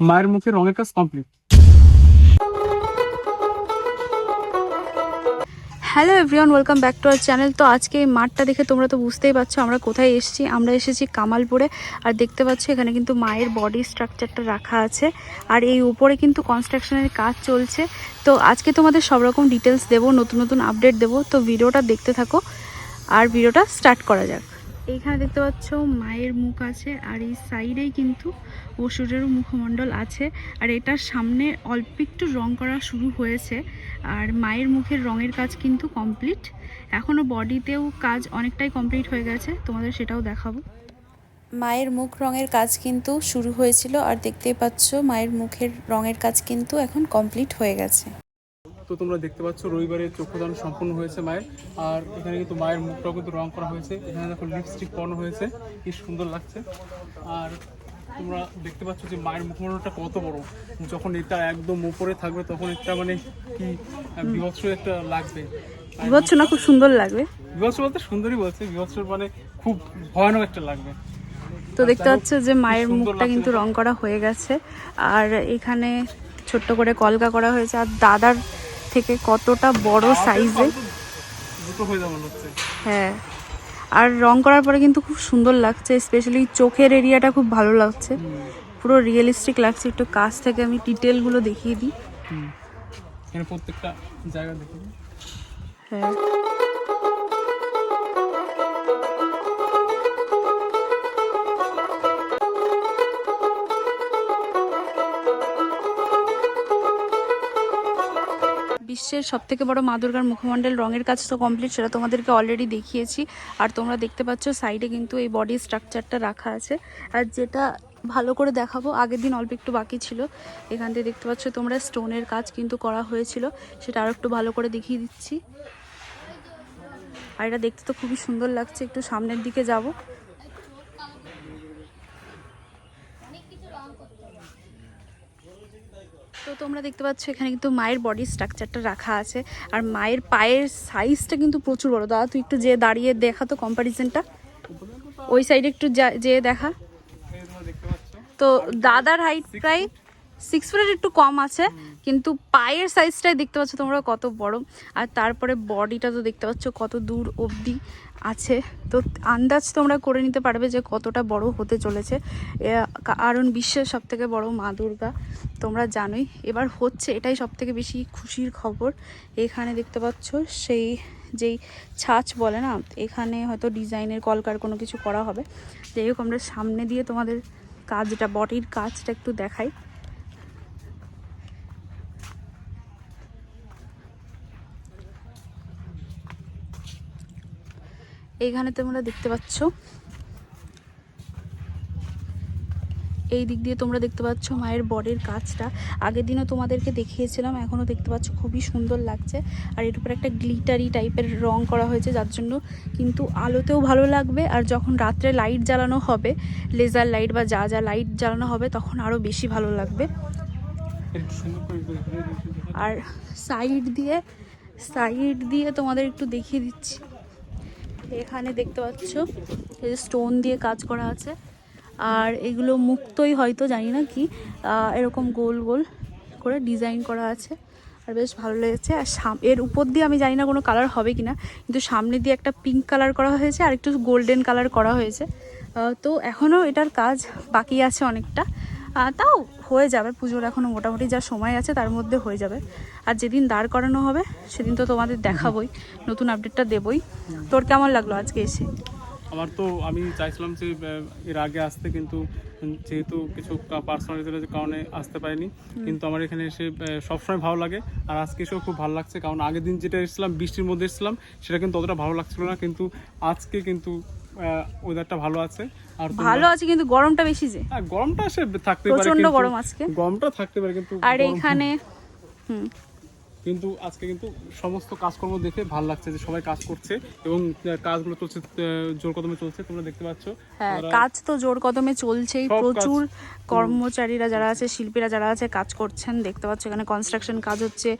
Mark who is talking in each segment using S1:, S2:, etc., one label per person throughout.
S1: মায়ের মুখে রঙের কাজ complete
S2: hello everyone welcome back to our channel তো আজকে এই মাঠটা দেখে তোমরা তো বুঝতেই পারছ আমরা কোথায় এসেছি। আমরা এসেছি কামালপুরে আর দেখতে পাচ্ছ এখানে কিন্তু মায়ের বডি স্ট্রাকচারটা রাখা আছে। আর এই উপরে কিন্তু কনস্ট্রাকশনের কাজ চলছে। তো আজকে তোমাদের সব রকম ডিটেলস দেবো, নতুন নতুন আপডেট দেবো। তো ভিডিওটা দেখতে থাকো। আর ভিডিওটা স্টার্ট করা যাক। এইখানে দেখতে পাচ্ছ, মায়ের মুখ আছে আর এই সাইডেই কিন্তু অসুরেরও মুখমণ্ডল আছে। আর এটার সামনে অল্প একটু রং করা শুরু হয়েছে আর মায়ের মুখের রঙের কাজ কিন্তু কমপ্লিট। এখনও বডিতেও কাজ অনেকটাই কমপ্লিট হয়ে গেছে, তোমাদের সেটাও দেখাবো। মায়ের মুখ রঙের কাজ কিন্তু শুরু হয়েছিল আর দেখতেই পাচ্ছ, মায়ের মুখের রঙের কাজ কিন্তু এখন কমপ্লিট হয়ে গেছে।
S1: তো তোমরা দেখতে পাচ্ছ রবিবারে চক্ষুদান সম্পূর্ণ হয়েছে মায়ের। আর এখানে কিন্তু মায়ের মুখটাও কিন্তু রং করা হয়েছে। এখানে দেখো লিপস্টিক পরানো হয়েছে। কি সুন্দর লাগছে। আর তোমরা দেখতে পাচ্ছ যে মায়ের মুখমণ্ডলটা কত বড়। যখন এটা একদম উপরে থাকবে তখন এটা মানে কি বিভৎস একটা লাগবে।
S2: বুঝছ না খুব সুন্দর লাগবে।
S1: বিভৎস বলতে সুন্দরই বলছে। বিভৎস মানে খুব ভয়ানক একটা লাগবে।
S2: তো দেখতে পাচ্ছ যে মায়ের মুখটা কিন্তু রং করা হয়ে গেছে। আর এখানে ছোট্ট করে কলকা করা হয়েছে। আর দাদার থেকে কতটা বড় সাইজে
S1: হ্যাঁ
S2: আর রং করার পরে কিন্তু খুব সুন্দর লাগছে স্পেশালি চোখের এরিয়াটা খুব ভালো লাগছে। পুরো রিয়েলিস্টিক লাগছে একটু কাছ থেকে আমি ডিটেলগুলো দেখিয়ে দিই।
S1: প্রত্যেকটা জায়গা দেখিয়ে
S2: হ্যাঁ। বিশ্বের সব থেকে বড় মা দুর্গার মুখমণ্ডল রঙের কাজ তো কমপ্লিট সেটা তোমাদেরকে অলরেডি দেখিয়েছি। আর তোমরা দেখতে পাচ্ছ সাইডে কিন্তু এই বডি স্ট্রাকচারটা রাখা আছে। আর যেটা ভালো করে দেখাবো, আগের দিন অল্প একটু বাকি ছিল। এখান থেকে দেখতে পাচ্ছ তোমরা স্টোনের কাজ কিন্তু করা হয়েছিল, সেটা আরও একটু ভালো করে দেখিয়ে দিচ্ছি। আর এটা দেখতে তো খুবই সুন্দর লাগছে, একটু সামনের দিকে যাব। তো তোমরা দেখতে পাচ্ছ এখানে কিন্তু মায়ের বডি স্ট্রাকচারটা রাখা আছে। আর মায়ের পায়ের সাইজটা কিন্তু প্রচুর বড়। দাদা, তুই একটু যে দাঁড়িয়ে দেখা তো কম্পারিজনটা ওই সাইডে একটু যা- দেখা। তো দাদার হাইট প্রায় সিক্স ফুটের একটু কম আছে, কিন্তু পায়ের সাইজটাই দেখতে পাচ্ছ তোমরা কত বড়। আর তারপরে বডিটা তো দেখতে পাচ্ছ কত দূর অবধি। আছে। তো আন্দাজ তোমরা করে নিতে পারবে যে কতটা বড় হতে চলেছে। কারণ বিশ্বের সব থেকে বড় মা দুর্গা তোমরা জানোই। এবার হচ্ছে এটাই সব থেকে বেশি খুশির খবর। এখানে দেখতে পাচ্ছ সেই যেই ছাঁচ বলে না, এখানে হয়তো ডিজাইনের কলকার কোনো কিছু করা হবে। যাই হোক, আমরা সামনে দিয়ে তোমাদের কাজটা, বডির কাজটা একটু দেখাই। এইখানে তোমরা দেখতে পাচ্ছ। এই দিক দিয়ে তোমরা দেখতে পাচ্ছ মায়ের বডির কাজটা। আগের দিনও তোমাদেরকে দেখিয়েছিলাম, এখনও দেখতে পাচ্ছ খুবই সুন্দর লাগছে। আর এর উপর একটা গ্লিটারি টাইপের রং করা হয়েছে, যার জন্য কিন্তু আলোতেও ভালো লাগবে। আর যখন রাত্রে লাইট জ্বালানো হবে লেজার লাইট বা যা যা লাইট জ্বালানো হবে, তখন আরও বেশি ভালো লাগবে। আর সাইড দিয়ে সাইড দিয়ে তোমাদের একটু দেখিয়ে দিচ্ছি। এখানে দেখতে পাচ্ছ, এই যে স্টোন দিয়ে কাজ করা আছে। আর এগুলো মুক্তই হয়তো, জানি না কি এরকম গোল গোল করে ডিজাইন করা আছে। আর বেশ ভালো লেগেছে। আর সাম এর উপর দিয়ে আমি জানি না কোনো কালার হবে কি না কিন্তু সামনে দিয়ে একটা পিঙ্ক কালার করা হয়েছে আর একটু গোল্ডেন কালার করা হয়েছে। তো এখনও এটার কাজ বাকি আছে অনেকটা। তাও হয়ে যাবে, পুজোর এখনও মোটামুটি যা সময় আছে তার মধ্যে হয়ে যাবে। আর যেদিন দাঁড় করানো হবে সেদিন তো তোমাদের দেখাবই নতুন আপডেটটা দেবই। তোর কেমন লাগল আজকে এসে?
S1: আমার তো আমি চাইছিলাম যে এর আগে আসতে কিন্তু যেহেতু কিছু পার্সোনালিটির কারণে আসতে পারিনি কিন্তু আমার এখানে এসে সবসময় ভালো লাগে। আর আজকে এসেও খুব ভালো লাগছে কারণ আগের দিন যেটা এসেছিলাম বৃষ্টির মধ্যে এসেছিলাম সেটা কিন্তু অতটা ভালো লাগছিল না কিন্তু আজকে কিন্তু ওয়েদারটা ভালো আছে। আর
S2: ভালো আছে কিন্তু গরমটা বেশি যে।
S1: হ্যাঁ, গরমটা সে থাকতে পারে প্রচণ্ড
S2: গরম আজকে।
S1: গরমটা থাকতে পারে কিন্তু
S2: আর এইখানে হুম।
S1: কিন্তু আজকে কিন্তু সমস্ত কাজকর্ম দেখে ভালো লাগছে যে সবাই কাজ করছে এবং কাজগুলো চলছে জোর কদমে চলছে তোমরা দেখতে পাচ্ছ।
S2: হ্যাঁ কাজ তো জোর কদমে চলছেই প্রচুর কর্মচারীরা যারা আছে শিল্পীরা যারা আছে কাজ করছেন দেখতে পাচ্ছ এখানে কনস্ট্রাকশন কাজ হচ্ছে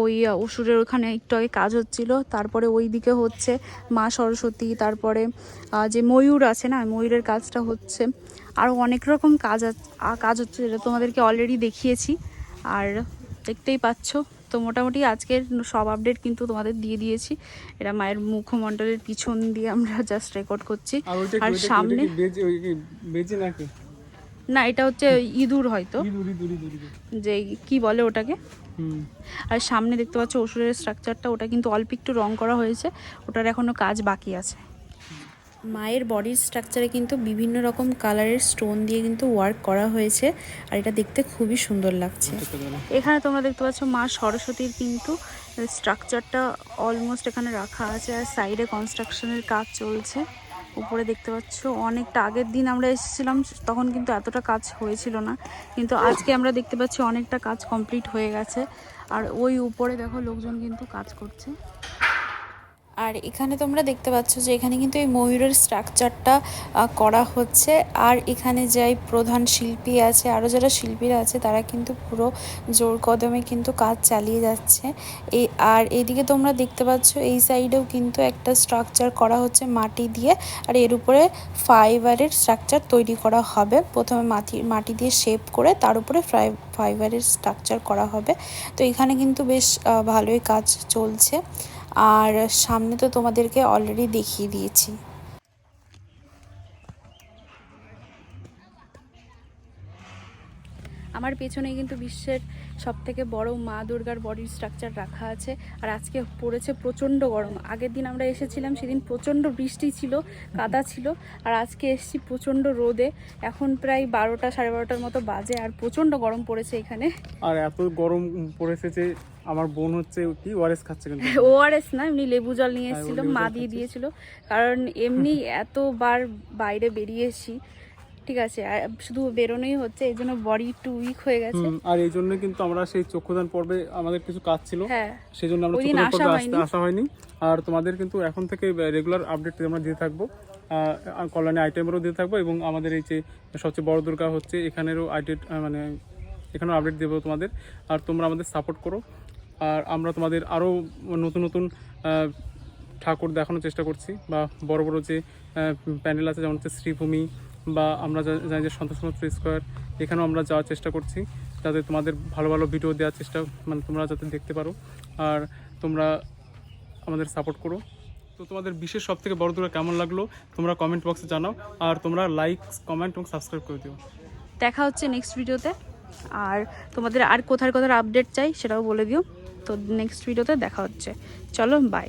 S2: ওই অসুরের ওখানে একটু আগে কাজ হচ্ছিল তারপরে ওই দিকে হচ্ছে মা সরস্বতী তারপরে যে ময়ূর আছে না ময়ূরের কাজটা হচ্ছে আরও অনেক রকম কাজ কাজ হচ্ছে যেটা তোমাদেরকে অলরেডি দেখিয়েছি আর দেখতেই পাচ্ছ। তো মোটামুটি আজকের সব আপডেট কিন্তু তোমাদের দিয়ে দিয়েছি। এটা মায়ের মুখমণ্ডলের পিছন দিয়ে আমরা জাস্ট রেকর্ড করছি।
S1: আর
S2: সামনে না এটা হচ্ছে ইঁদুর হয়তো। যে কি বলে ওটাকে? আর সামনে দেখতে পাচ্ছ ওষুধের স্ট্রাকচারটা ওটা কিন্তু অল্প একটু রং করা হয়েছে। ওটার এখনও কাজ বাকি আছে। মায়ের বডির স্ট্রাকচারে কিন্তু বিভিন্ন রকম কালারের স্টোন দিয়ে কিন্তু ওয়ার্ক করা হয়েছে। আর এটা দেখতে খুবই সুন্দর লাগছে। এখানে তোমরা দেখতে পাচ্ছ মা সরস্বতীর কিন্তু স্ট্রাকচারটা অলমোস্ট এখানে রাখা আছে। আর সাইডে কনস্ট্রাকশনের কাজ চলছে। উপরে দেখতে পাচ্ছ, অনেকটা আগের দিন আমরা এসেছিলাম, তখন কিন্তু এতটা কাজ হয়েছিল না। কিন্তু আজকে আমরা দেখতে পাচ্ছি অনেকটা কাজ কমপ্লিট হয়ে গেছে। আর ওই উপরে দেখো লোকজন কিন্তু কাজ করছে। আর এখানে তোমরা দেখতে পাচ্ছ যে এখানে কিন্তু এই ময়ূরের স্ট্রাকচারটা করা হচ্ছে। আর এখানে যাই প্রধান শিল্পী আছে আরও যারা শিল্পীরা আছে, তারা কিন্তু পুরো জোর কদমে কিন্তু কাজ চালিয়ে যাচ্ছে। এই, আর এইদিকে তোমরা দেখতে পাচ্ছ, এই সাইডেও কিন্তু একটা স্ট্রাকচার করা হচ্ছে মাটি দিয়ে, আর এর উপরে ফাইবারের স্ট্রাকচার তৈরি করা হবে। প্রথমে মাটি মাটি দিয়ে শেপ করে তার উপরে ফ্রাই ফাইবারের স্ট্রাকচার করা হবে। তো এখানে কিন্তু বেশ ভালোই কাজ চলছে। আর সামনে তো তোমাদেরকে অলরেডি দেখিয়ে দিয়েছি। আমার পেছনে কিন্তু বিশ্বের সব থেকে বড় মা দুর্গার বডির স্ট্রাকচার রাখা আছে। আর আজকে পড়েছে প্রচণ্ড গরম। আগের দিন আমরা এসেছিলাম সেদিন প্রচণ্ড বৃষ্টি ছিল কাদা ছিল আর আজকে এসেছি প্রচণ্ড রোদে। এখন প্রায় বারোটা সাড়ে বারোটার মতো বাজে আর প্রচণ্ড গরম পড়েছে এখানে।
S1: আর এত গরম পড়েছে যে আমার বোন হচ্ছে কি ওয়ারেস খাচ্ছে কিন্তু।
S2: ওআরএস না এমনি লেবু জল নিয়ে
S1: হ্যাঁ,
S2: এসেছিল মা দিয়ে। দিয়েছিল। কারণ এমনি এতবার বাইরে বেরিয়েছি ঠিক আছে আর শুধু বেরোনোই হচ্ছে এই জন্য বডি একটু উইক হয়ে গেছে।
S1: আর এই জন্য কিন্তু আমরা সেই চক্ষুদান পর্বে আমাদের কিছু কাজ ছিল।
S2: হ্যাঁ
S1: সেই জন্য আমরা চক্ষুদান
S2: আসা
S1: পর্বে
S2: হয়নি।
S1: আসতে আসা হয়নি। আর তোমাদের কিন্তু এখন থেকে রেগুলার আপডেট আমরা দিয়ে থাকব। কল্যাণী আইটেমেরও দিয়ে থাকব এবং আমাদের এই যে সবচেয়ে বড় দুর্গা হচ্ছে এখানেরও আইটেট মানে এখানেও আপডেট দেবো তোমাদের। আর তোমরা আমাদের সাপোর্ট করো। আর আমরা তোমাদের আরও নতুন নতুন ঠাকুর দেখানোর চেষ্টা করছি বা বড় বড় যে প্যান্ডেল আছে যেমন হচ্ছে শ্রীভূমি বা আমরা জানি যে সন্তোষ থ্রি স্কোয়ার এখানেও আমরা যাওয়ার চেষ্টা করছি। যাতে তোমাদের ভালো ভালো ভিডিও দেওয়ার চেষ্টা মানে তোমরা যাতে দেখতে পারো। আর তোমরা আমাদের সাপোর্ট করো। তো তোমাদের বিশেষ সব থেকে বড় দূরে কেমন লাগল, তোমরা কমেন্ট বক্সে জানাও। আর তোমরা লাইক কমেন্ট এবং সাবস্ক্রাইব করে দিও।
S2: দেখা হচ্ছে নেক্সট ভিডিওতে আর তোমাদের আর কোথার কোথার আপডেট চাই সেটাও বলে দিও। তো নেক্সট ভিডিওতে দেখা হচ্ছে। চলো বাই